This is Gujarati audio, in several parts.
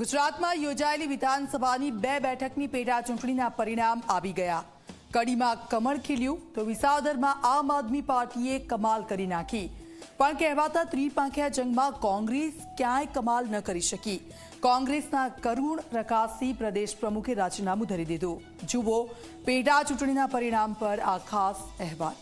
ગુજરાતમાં યોજાયેલી વિધાનસભાની બે બેઠકની પેટા ચૂંટણીના પરિણામ આવી ગયા. કડીમાં કમળ ખીલ્યું તો વિસાવદરમાં આમ આદમી પાર્ટીએ કમાલ કરી નાખી. પણ કહેવાતા ત્રિપાંખ્યા જંગમાં કોંગ્રેસ ક્યાંય કમાલ ન કરી શકી. કોંગ્રેસના કરુણ પ્રકાશસિંહ પ્રદેશ પ્રમુખે રાજીનામું ધરી દીધું. જુઓ પેટા ચૂંટણીના પરિણામ પર આ ખાસ અહેવાલ.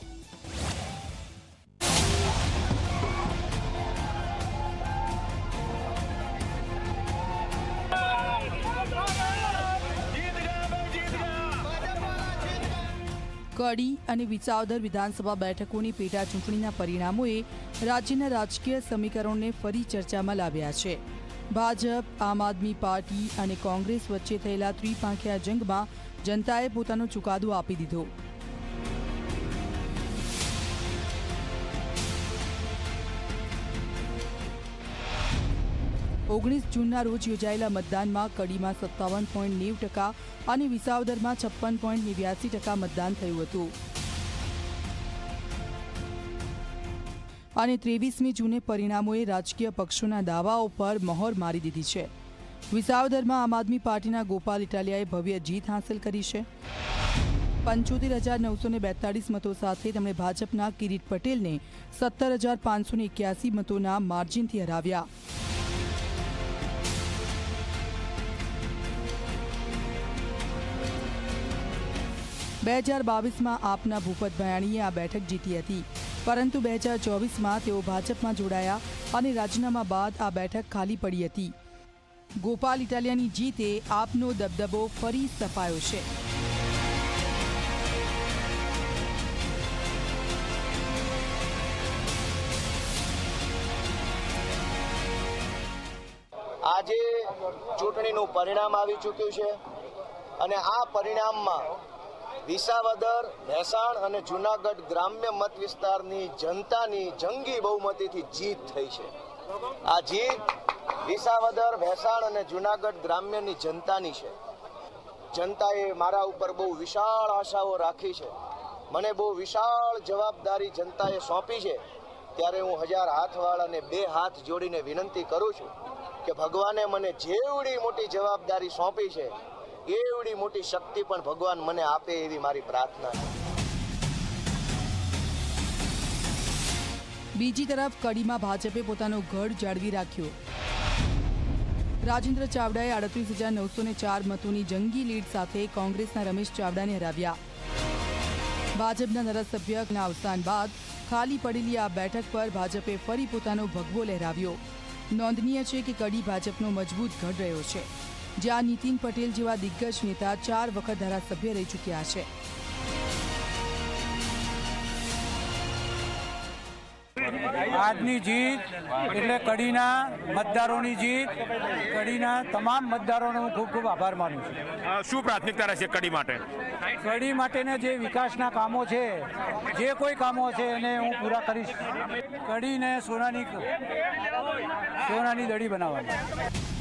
કડી અને વિસાવદર વિધાનસભા બેઠકોની પેટા ચૂંટણીના પરિણામોએ રાજ્યના રાજકીય સમીકરણોને ફરી ચર્ચામાં લાવ્યા છે. ભાજપ, આમ આદમી પાર્ટી અને કોંગ્રેસ વચ્ચે થયેલા ત્રિપાંખિયા જંગમાં જનતાએ પોતાનો ચુકાદો આપી દીધો. ઓગણીસ જૂનના રોજ યોજાયેલા મતદાનમાં કડીમાં સત્તાવન પોઈન્ટ નેવું ટકા અને વિસાવદરમાં છપ્પન પોઈન્ટ નેવ્યાસી ટકા મતદાન થયું હતું. અને ત્રેવીસમી જૂને પરિણામોએ રાજકીય પક્ષોના દાવાઓ પર મહોર મારી દીધી છે. વિસાવદરમાં આમ આદમી પાર્ટીના ગોપાલ ઇટાલિયાએ ભવ્ય જીત હાંસલ કરી છે. પંચોતેર હજાર નવસો ને બેતાળીસ મતો સાથે તેમણે ભાજપના કિરીટ પટેલને સત્તર હજાર પાંચસો ને એક્યાસી મતોના માર્જિનથી હરાવ્યા. બે હજાર બાવીસમાં આપના ભૂપત ભયાણીએ આ બેઠક જીતી હતી. પરંતુ બે હજાર ચોવીસમાં તેઓ ભાજપમાં જોડાયા અને રાજીનામા બાદ આ બેઠક ખાલી પડી હતી. ગોપાલ ઇટાલિયાની જીતે આપનો દબદબો ફરી સફાયો છે. આજે ચૂંટણીનું પરિણામ આવી ચૂક્યું છે અને આ પરિણામમાં વિસાવદર, મહેસાણ અને જુનાગઢ ગ્રામ્ય મત વિસ્તારની જનતાની જંગી બહુમતીથી જીત થઈ છે. આ જીત વિસાવદર, મહેસાણ અને જુનાગઢ ગ્રામ્યની જનતાની છે. જનતાએ મારા ઉપર બહુ વિશાળ આશાઓ રાખી છે. મને બહુ વિશાળ જવાબદારી જનતાએ સોંપી છે. ત્યારે હું હજાર હાથવાળાને બે હાથ જોડીને વિનંતી કરું છું કે ભગવાને મને જેવડી મોટી જવાબદારી સોંપી છે એવડી મોટી શક્તિ પણ ભગવાન મને આપે એવી મારી પ્રાર્થના બીજી તરફ કડીમાં ભાજપે પોતાનો ગઢ જાળવી રાખ્યો. રાજેન્દ્ર ચાવડાએ આડત્રીસ હજાર નવસો ને ચાર મતોની જંગી લીડ સાથે કોંગ્રેસના રમેશ ચાવડાને હરાવ્યા. ભાજપના ધારાસભ્યના અવસાન બાદ ખાલી પડેલી આ બેઠક પર ભાજપે ફરી પોતાનો ભગવો લહેરાવ્યો. નોંધનીય છે કે કડી ભાજપનો મજબૂત ગઢ રહ્યો છે. જ્યાં નીતિન પટેલ જેવા દિગ્ગજ નેતા ચાર વખત ધારાસભ્ય રહી ચૂક્યા છે. આજની જીત એટલે કડીના મતદારોની જીત કડીના તમામ મતદારોનો હું ખૂબ ખૂબ આભાર માનું છું. શું પ્રાથમિકતા રહેશે કડી માટે? કડી માટેના જે વિકાસના કામો છે જે કોઈ કામો છે એને હું પૂરા કરીશ. કડીને સોનાની સોનાની દડી બનાવવાની.